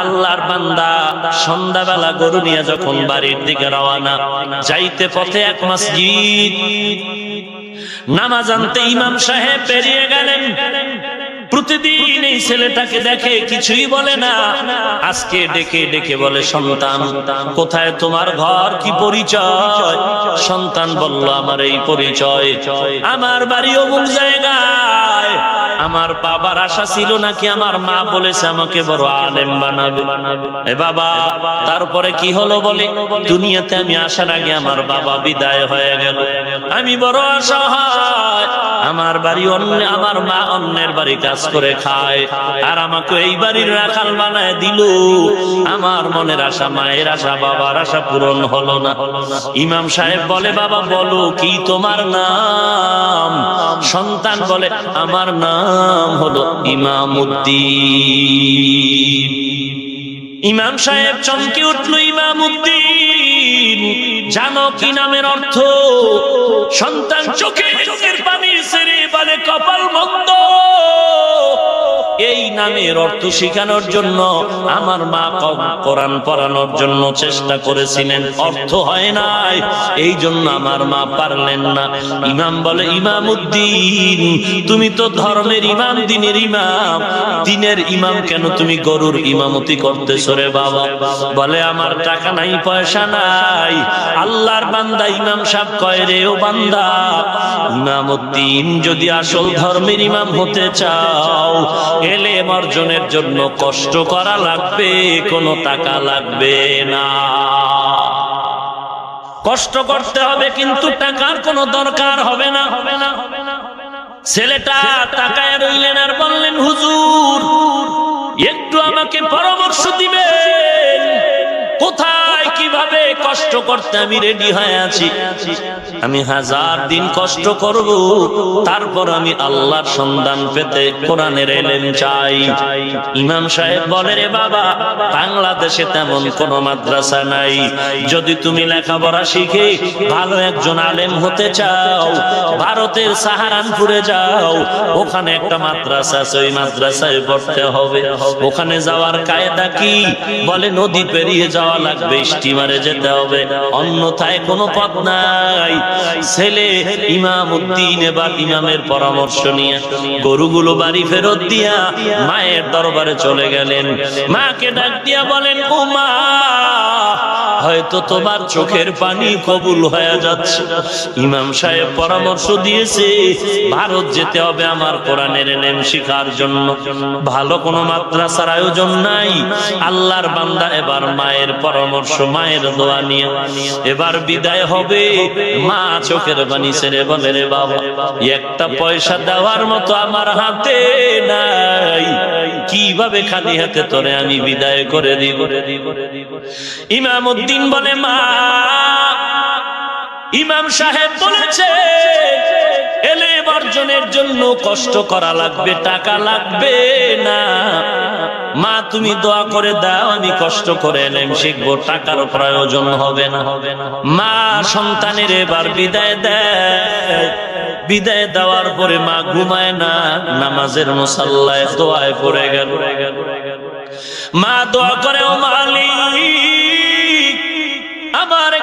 আল্লাহর বান্দা সন্ধ্যাবেলা গরু নিয়ে যখন বাড়ির দিকে রওয়ানা যাইতে পথে এক মসজিদ। নামাজ আনতে ইমাম সাহেব পেরিয়ে গেলেন। প্রতিদিন এই ছেলেটাকে দেখে কিছুই বলে না। আজকে ডেকে ডেকে বলে, সন্তান, কোথায় তোমার ঘর? কি পরিচয়? সন্তান বলল, আমার এই পরিচয়। আমার বাড়ি অমুক জায়গায়। আমার বাবার আশা ছিল নাকি আমার মা বলেছে আমাকে বড় আলেম বানাবে। এ বাবা, তারপরে কি হলো বলে? দুনিয়াতে আমি আসার আগে আমার বাবা বিদায় হয়ে গেল। আমি বড় আশা হয়, আমার বাড়ি অন্য আমার মা অন্যের বাড়ি কাজ করে খায়। আর আমাকে এই বাড়ির রাখাল বানায় দিল। আমার মনের আশা, মায়ের আশা, বাবার আশা পূরণ হলো না। ইমাম সাহেব বলে, বাবা, বলো কি তোমার নাম? সন্তান বলে, আমার নাম হলো ইমামুদ্দিন। ইমাম সাহেব চমকে উঠল ইমামুদ্দিন। জানো কি নামের অর্থ? সন্তান চোখে চোখের পানি সেরে বলে, কপাল মন্দ। এই নামের অর্থ শেখানোর জন্য আমার মা কোরআন পড়ানোর জন্য চেষ্টা করেছিলেন। অর্থ হয় নাই। এই জন্য আমার মা পারলেন না। ইমাম বলে ইমাম উদ্দিন তুমি তো ধর্মের ইমাম, দিনের ইমাম। দিনের ইমাম কেন তুমি গরুর ইমামতি করতেছো রে বাবা? বলে, আমার টাকা নাই, পয়সা নাই। আল্লাহর বান্দা ইমাম সাহেব কয় রে, ও বান্দা ইমাম উদ্দিন যদি আসল ধর্মের ইমাম হতে চাও এলেম অর্জনের জন্য কষ্ট করা লাগবে, কোনো টাকা লাগবে না। কষ্ট করতে হবে, কিন্তু টাকার কোনো দরকার হবে না হবে না হবে না। ছেলেটা তাকায় রইলেন আর বললেন, হুজুর, একটু আমাকে পরামর্শ দিবেন। কোথায় কষ্ট করতে আমি রেডি হয়ে আছি। আমি হাজার দিন কষ্ট করব, তারপর আমি আল্লাহর সন্ধান পেতে কোরআনের এলেন চাই। ইমাম সাহেব বলে, রে বাবা, বাংলাদেশে তেমন কোন মাদ্রাসা নাই। যদি তুমি লেখাপড়া শিখে ভালো একজন আলেম হতে চাও, ভারতের সাহারানপুরে যাও। ওখানে একটা মাদ্রাসা আছে, ওই মাদ্রাসায় পড়তে হবে। ওখানে যাওয়ার কায়দা কি? বলে, নদী পেরিয়ে যাওয়া লাগবে, স্টিমারে যেতে হবে। অন্যথায় কোনো পথ নাই। ছেলে ইমাম উদ্দিন এবার ইমামের পরামর্শ নিয়ে গরুগুলো বাড়ি ফেরত দিয়া মায়ের দরবারে চলে গেলেন। মাকে ডাক দিয়া বলেন, ও হয়তো তোমার চোখের পানি কবুল হয়ে যাচ্ছে। ইমাম সাহেব পরামর্শ দিয়েছে, ভারত যেতে হবে আমার কোরআনের এলেম শিখার জন্য। ভালো কোনো মাদ্রাসার আয়োজন নাই। আল্লাহর বান্দা এবার মায়ের পরামর্শ, মায়ের দোয়া নিয়ে। এবার বিদায় হবে, মা চোখের পানি ছেড়ে বলে, রে বাবা, একটা পয়সা দেওয়ার মতো আমার হাতে নাই। কীভাবে খালি হাতে তোরে আমি বিদায় করে দিব? ইমাম উদ্দিন বলে মা। ইমাম সাহেব বলেছে, এলে অর্জনের জন্য কষ্ট করা লাগবে, টাকা লাগবে না। মা, তুমি দোয়া করে দাও, আমি কষ্ট করে এলেম, শিখব টাকার প্রয়োজন হবে না। মা, সন্তানের এবার বিদায় দেয়। বিদায় দেওয়ার পরে মা ঘুমায় না, নামাজের মুসাল্লায় দোয়ায় পড়ে গেল। মা, দোয়া করে, ও মালিক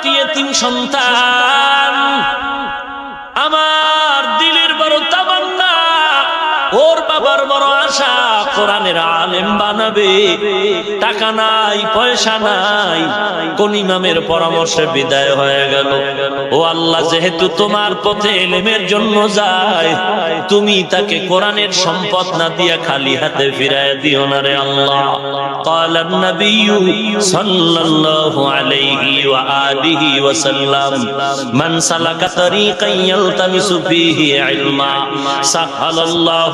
একটি এতিম সন্তান। আমার দিলের বড় তামান্না ওর বাবার বড় আশা কোরআনের আলেম বানাবে টাকা নাই পয়সা নাই কোন ইমামের পরামর্শে বিদায় হয়ে গেল ও আল্লাহ যেহেতু তোমার পথে এলেমের জন্য যায় তুমি তাকে কোরআনের সম্পদ না দিয়া খালি হাতে ফিরায় দিও না রে আল্লাহ قال النبي صلى الله عليه وآله وسلم من سلك طريقا يلتمس فيه علما سهل الله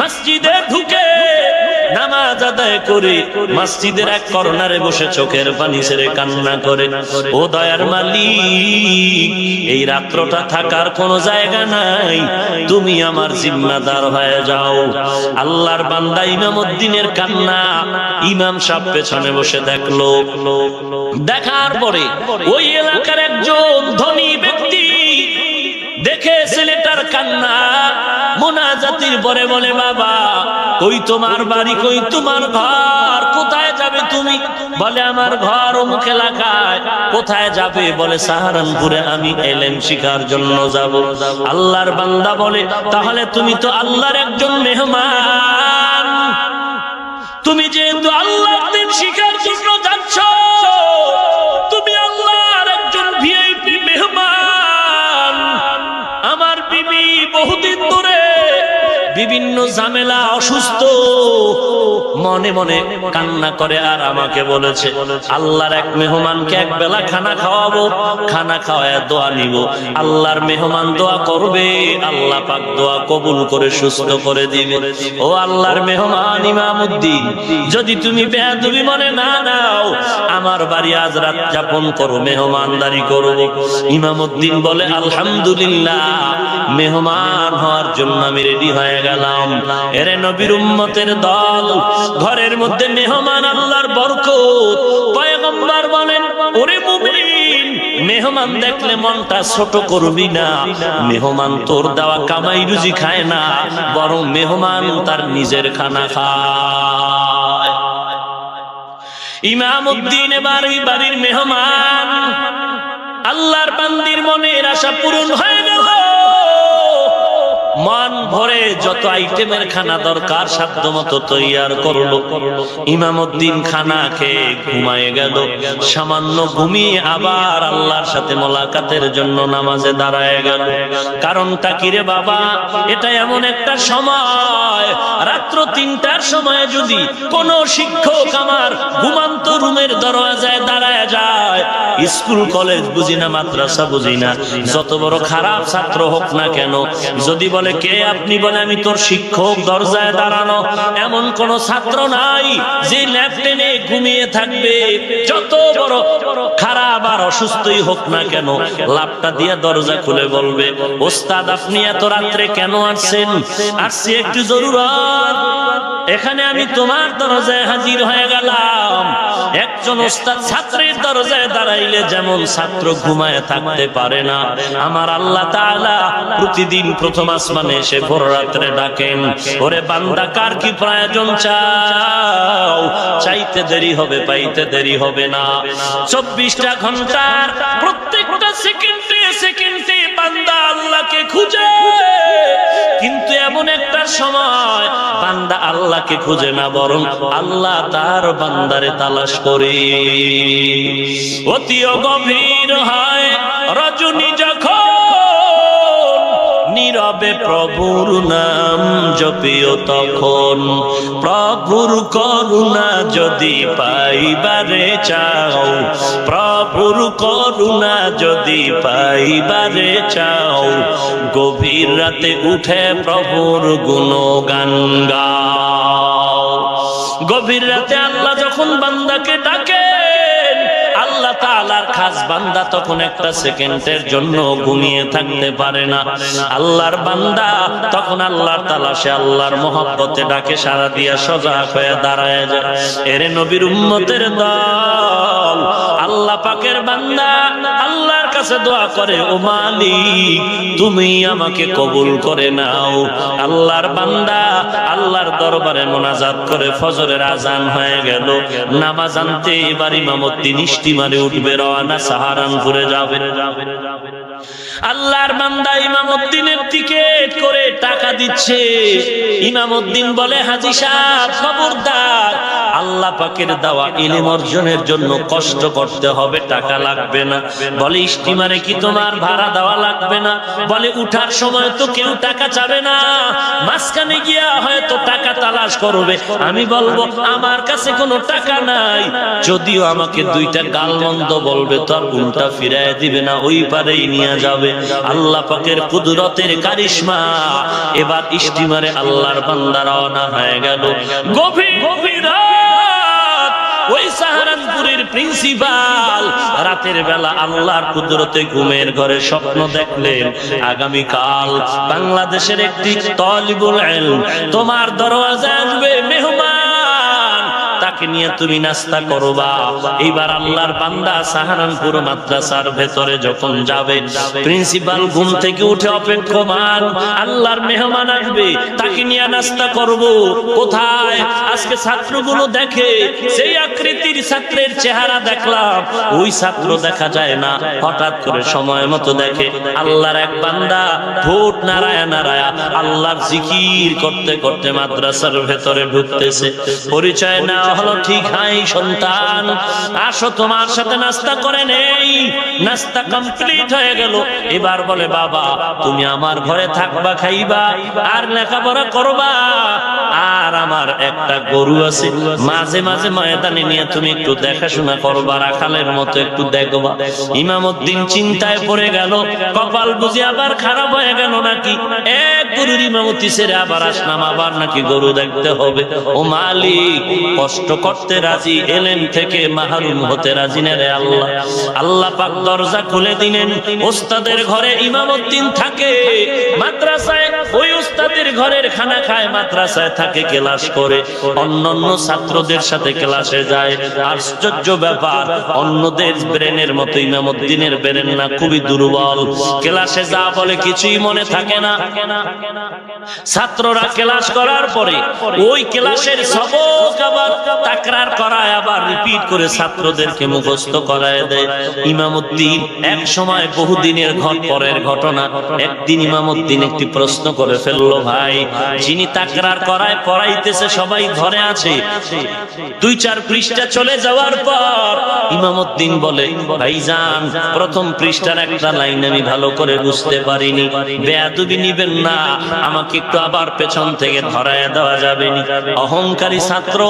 মসজিদে ঢুকে নামাজ আদায় করে মসজিদের এক কর্নারে বসে চোখের পানি ছেড়ে কান্না করে। ও দয়ার মালিক, এই রাত্রটা থাকার কোনো জায়গা নাই। তুমি আমার জিম্মাদার হয়ে যাও। আল্লাহর বান্দা ইমাম উদ্দিনের কান্না ইমাম সাহেব পেছনে বসে দেখল। দেখার পরে ওই এলাকার একজন ধনী ব্যক্তি দেখে ছেলেটার কান্না। মোনাজাতির পরে বলে, বাবা, কই তোমার বাড়ি, কই তোমার ঘর? কোথায় যাবে তুমি? বলে, আমার ঘর অমুক এলাকায়। কোথায় যাবে? বলে, সাহারানপুরে আমি এলেন শিখার জন্য যাব। আল্লাহর বান্দা বলে, তাহলে তুমি তো আল্লাহর একজন মেহমান। তুমি যেহেতু আল্লাহর দিন শিখার জন্য যাচ্ছ বিভিন্ন ঝামেলা, অসুস্থ। মনে মনে কান্না করে আর আমাকে বলেছে, আল্লাহর এক মেহমানকে এক বেলা খানা খাওয়াবো, খানা খাওয়ায় দোয়া নিব। আল্লাহর মেহমান দোয়া করবে, আল্লাহ পাক দোয়া কবুল করে সুস্থ করে দিবে। ও আল্লাহর মেহমান ইমামউদ্দিন যদি তুমি বেয়াদবি মনে না নাও, আমার বাড়ি আজ রাত যাপন করো, মেহমানদারি করো। ইমামউদ্দিন বলে, আলহামদুলিল্লাহ, মেহমান হওয়ার জন্য আমি রেডি হয়ে গেলাম এরে নবীর উম্মতের দল, ঘরের মধ্যে মেহমান আল্লাহর বরকত। পয়গম্বর বলেন, ওরে মুমিন, মেহমান দেখলে মনটা ছোট করবি না। মেহমান তোর দেওয়া কামাই রুজি খায় না, বরং মেহমান তার নিজের খানা খায়। ইমাম উদ্দিন এবার ওই বাড়ির মেহমান, আল্লাহর বান্দির মনের আশা পূরণ হয়ে গেল। মন ভরে যত আইটেমের খানা দরকার সাধ্য মতো তৈয়ার করল। ইমামউদ্দিন খানা খেয়ে ঘুমায় গেল। সামান্য ঘুমিয়ে আবার আল্লাহর সাথে মোলাকাতের জন্য নামাজে দাঁড়ায় গেল। কারণটা কি রে বাবা? এটা এমন একটা সময়। রাত্র তিনটার সময় যদি কোন শিক্ষক আমার ঘুমান্ত রুমের দরওয়াজায় দাঁড়ায় যায়, স্কুল, কলেজ বুঝি না, মাদ্রাসা বুঝি না, যত বড় খারাপ ছাত্র হোক না কেন, যদি বলে কে আপনি বলে, আমি তোর শিক্ষক দরজায় দাঁড়ানো। এমন কোন ছাত্র নাই যে ল্যাপটেনে ঘুমিয়ে থাকবে। যত বড় খারাপ আর অসুস্থই হোক না কেন লাভটা দিয়ে দরজা খুলে বলবে, ওস্তাদ, আপনি এত রাত্রে কেন আসছেন? আসছি একটু জরুরত। এখানে আমি তোমার দরজায় হাজির হয়ে গেলাম। একজন ওস্তাদ ছাত্রের দরজায় দাঁড়াইলে যেমন ছাত্র ঘুমায় থাকতে পারে না। আমার আল্লাহ প্রতিদিন প্রথম আসমানে এসে ভোর রাত্রে ডাকেন, ওরে বান্দা, কার কি প্রয়োজন চাও? চাইতে দেরি হবে, পাইতে দেরি হবে না। চব্বিশটা ঘণ্টার প্রত্যেকটা সেকেন্ডে সেকেন্ডে বান্দা আল্লাহকে খুঁজে। কিন্তু এমন একটা সময় বান্দা আল্লাহকে খুঁজে না বরং আল্লাহ তার বান্দারে তালাশ করে। অতি গভীর হয় নীরবে প্রভুর নাম জপিও তখন। প্রভুর করুণা যদি পাইবারে চাও, প্রভুর করুণা যদি পাইবারে চাও, গভীর রাতে উঠে প্রভুর গুণগান গাও। গভীর রাতে আল্লাহ যখন বান্দাকে আল্লাহ তাআলার খাস বান্দা তখন একটা সেকেন্ডের জন্য ঘুমিয়ে থাকতে পারে না। আল্লাহর বান্দা তখন আল্লাহর তালাশে আল্লাহর মহব্বতে ডাকে, সারা দিয়া সজাগ হয়ে দাঁড়ায় যায়। এরে নবীর উম্মতের দল আল্লাহ পাকের বান্দা আল্লাহর কাছে দোয়া করে, ও মালিক, তুমি আমাকে কবুল করে নাও। আল্লাহর বান্দা আল্লাহর দরবারে মোনাজাত করে ফজরের আজান হয়ে গেল। নামাজ আনতে এবার ইমামতি নিষ্টি মারে উঠবে রওয়ানা সাহারানপুরে যাবে যাবে যাবে। আল্লাহর বান্দা ইমামউদ্দিনের টিকেট করে টাকা দিচ্ছে। ইমামউদ্দিন বলে, হাজি সাহেব, খবরদার। আল্লাহ পাকের দেওয়া ইলম অর্জনের জন্য কষ্ট করতে হবে, টাকা লাগবে না। বলে স্টিমারে কি তোমার ভাড়া দেওয়া লাগবে না? বলে, উঠার সময় তো কেউ টাকা চাবে না। মাঝখানে গিয়া হয়তো টাকা তালাশ করবে। আমি বলব, আমার কাছে কোনো টাকা নাই। যদিও আমাকে দুইটা গালমন্দ বলবে, তো আর উল্টা ফিরায় দিবে না, ওই পারেই নিয়ে নিয়ে যাবে আল্লাহ পাকের কুদরতের কারিশমা। এবার স্টিমারে আল্লাহর বান্দা রওনা হয়ে গেল। গভীর গভীর ওই সাহারানপুরের প্রিন্সিপাল রাতের বেলা আল্লাহর কুদরতে ঘুমের ঘরে স্বপ্ন দেখলেন আগামী কাল বাংলাদেশের একটি তলিবুল তোমার দরওয়াজা আসবে মেহমান তাকে নিয়ে তুমি নাস্তা করবা। এইবার আল্লাহর বান্দা সাহারানপুর মাদ্রাসার ভেতরে যখন যাবে, প্রিন্সিপাল ঘুম থেকে উঠে অপেক্ষমান, আল্লাহর মেহমান আসবে, তাকে নিয়ে নাস্তা করব। কোথায়? আজকে ছাত্রগুলো দেখে সেই আকৃতির ছাত্রের চেহারা দেখলাম। ওই ছাত্র দেখা যায় না, হঠাৎ করে সময় মতো দেখে আল্লাহর এক বান্দা ভোট নারায়া নারায়া আল্লাহর জিকির করতে করতে মাদ্রাসার ভেতরে ঢুকতেছে। পরিচয় নেওয়া হলো ঠিক হাই সন্তান। আসো, তোমার সাথে নাস্তা করে নেই। নাস্তা কমপ্লিট হয়ে গেল। এবার বলে, বাবা, তুমি আমার ঘরে থাকবা, খাইবা, আর লেখাপড়া করবা। একটা গরু আছে, মাঝে মাঝে ময়দানে নিয়ে তুমি একটু দেখাশোনা করবা রাখালের মতো একটু দেখবা। ইমামউদ্দিন চিন্তায় পড়ে গেল, কপাল বুঝি আবার খারাপ হয়ে গেল নাকি? এক গরুর ইমামতি ছেড়ে আবার আসলাম, আবার নাকি গরু দেখতে হবে। ও মালিক, কষ্ট করতে রাজি, এলেন থেকে মাহরুম হতে রাজি না রে আল্লাহ। আল্লাহ পাক দরজা খুলে দিলেন, ওস্তাদের ঘরে ইমামউদ্দিন থাকে, মাদ্রাসায়, ওই ওস্তাদের ঘরের খানা খায়, মাদ্রাসায় থাকে, ক্লাস করে। অন্যান্য ছাত্রদের সাথে ক্লাসে যায়। আশ্চর্য ব্যাপার, অন্যদের ব্রেনের মতো ইমামউদ্দিনের ব্রেন না খুবই দুর্বল। ক্লাসে যা বলে কিছুই মনে থাকে না। ছাত্ররা ক্লাস করার পরে ওই ক্লাসের সবক আবার তাকরার করায়, আবার রিপিট করে ছাত্রদেরকে মুখস্থ করায় দেয়। ইমামউদ্দিন এক সময় বহুদিনের ঘর পরের ঘটনা। একদিন ইমামউদ্দিন একটি প্রশ্ন করে ফেলল, ভাই, যিনি তাকরার করায় পড়াইতেছে সবাই ঘরে আছে। দুই চার পৃষ্ঠা চলে যাওয়ার পর ইমামউদ্দিন বলে, ভাইজান, প্রথম পৃষ্ঠার একটা লাইন আমি ভালো করে বুঝতে পারিনি। বেয়াদবি নিবেন না, আমাকে একটু আবার পেছন থেকে ধরায় দেওয়া যাবে অহংকারী ছাত্র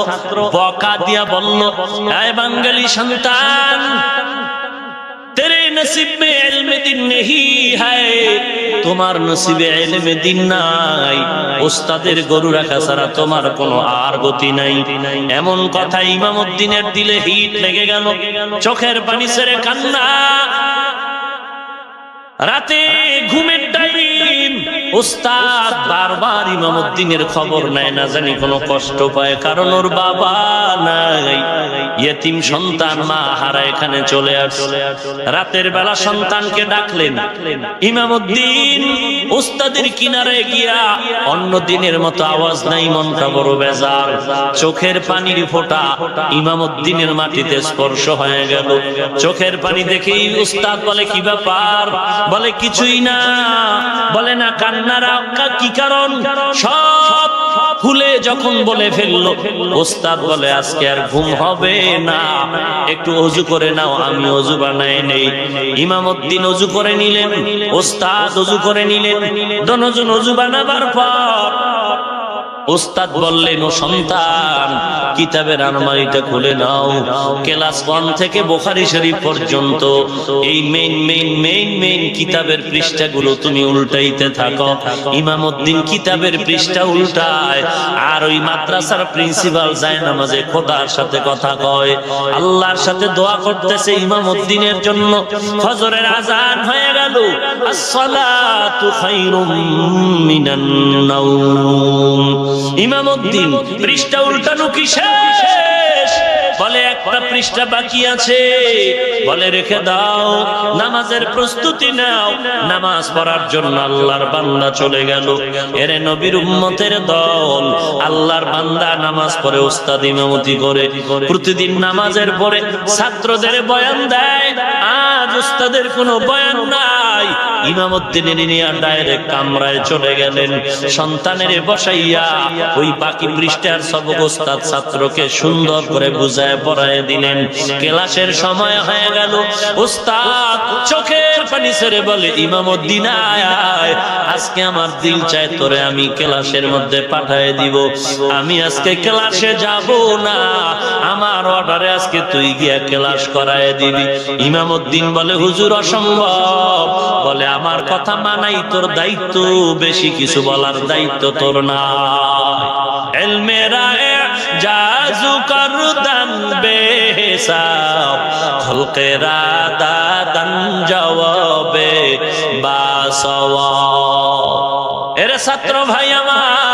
বকা দিয়া বলল বাঙালি সন্তান তেরে নসিব মে দিন নেহি হায় তোমার নসিবে ইলমে দিন নাই। ওস্তাদের গরু রাখা ছাড়া তোমার কোনো আর গতি নাই। এমন কথা ইমামউদ্দিনের দিলে হিট লেগে গেল। চোখের পানি ছেড়ে কান্না। রাতে ঘুমের টাইম। ওস্তাদ বারবার ইমামউদ্দিনের খবর নেয় না জানি কোনো কষ্ট পায়, কারণ ওর বাবা নাই। ইয়েতিম সন্তান, মা হারা এখানে চলে আসলে রাতের বেলা সন্তানকে ডাকলেন ইমামউদ্দিন ওস্তাদের কিনারে গিয়া অন্য দিনের মতো আওয়াজ নাই, মনটা বড় বেজার। চোখের পানির ফোঁটা ইমামুদ্দিনের মাটিতে স্পর্শ হয়ে গেল। চোখের পানি দেখেই উস্তাদ বলে, কি ব্যাপার? বলে, কিছুই না। বলে, না বলে ফেলল, ওস্তাদ বলে, আজকে আর হবে না। একটু করে আমি নেই। অজু করে নিলেন, ওস্তাদ অজু করে নিলেন। দনজন অজু বানাবার পর ওস্তাদ বললেন, ও সন্তান, কিতাবের আলমারিটা খুলে নাও। ক্লাস ওয়ান থেকে বোখারি শরীফ পর্যন্ত এই মেইন মেইন মেইন মেইন কিতাবের পৃষ্ঠাগুলো তুমি উল্টাইতে থাকো। ইমামউদ্দিন কিতাবের পৃষ্ঠা উল্টায় আর ওই মাদ্রাসার প্রিন্সিপাল যায় নামাজে খোদার সাথে কথা কয়। আল্লাহর সাথে দোয়া করতেছে ইমামউদ্দিনের জন্য। ফজরের আজান হয়ে গেল। আসসালাতু খায়রুম মিনান নাওম। পৃষ্ঠা উল্টানো কি শেষ? বলে, একটা পৃষ্ঠা বাকি আছে। বলে, রেখে দাও, নামাজের প্রস্তুতি নাও। নামাজ পড়ার জন্য আল্লাহর বান্দা চলে গেল। এরে নবীর উম্মতের দল, আল্লাহর বান্দা নামাজ পড়ে উস্তাদ ইমামতি করে। প্রতিদিন নামাজের পরে ছাত্রদের বয়ান দেয়। আজ উস্তাদের কোনো বয়ান নাই। ডাইরেক্ট কামরায় চলে গেলেন। সন্তানের বসাইয়া ওই বাকি পৃষ্ঠার ছাত্রকে সুন্দর করে বুঝায়, পড়ায় দিলেন। ক্লাসের সময় হয়ে গেল। চোখের পানি ছেড়ে বলে, ইমামুদ্দিন, আয়। আজকে আমার দিল চায় তোরে আমি ক্লাসের মধ্যে পাঠায় দিব। আমি আজকে ক্লাসে যাব না। আমার অর্ডারে আজকে তুই গিয়া ক্লাস করায় দিবি। ইমামুদ্দিন বলে, হুজুর, অসম্ভব। বলে আমার কথা মানাই তোর দায়িত্ব বেশি কিছু বলার দায়িত্ব তোর না এলমেরা জাজু করদান বেহিসাব খলকেরা দাদান জবাবে বাসওয়া এরে ছাত্র ভাই আমার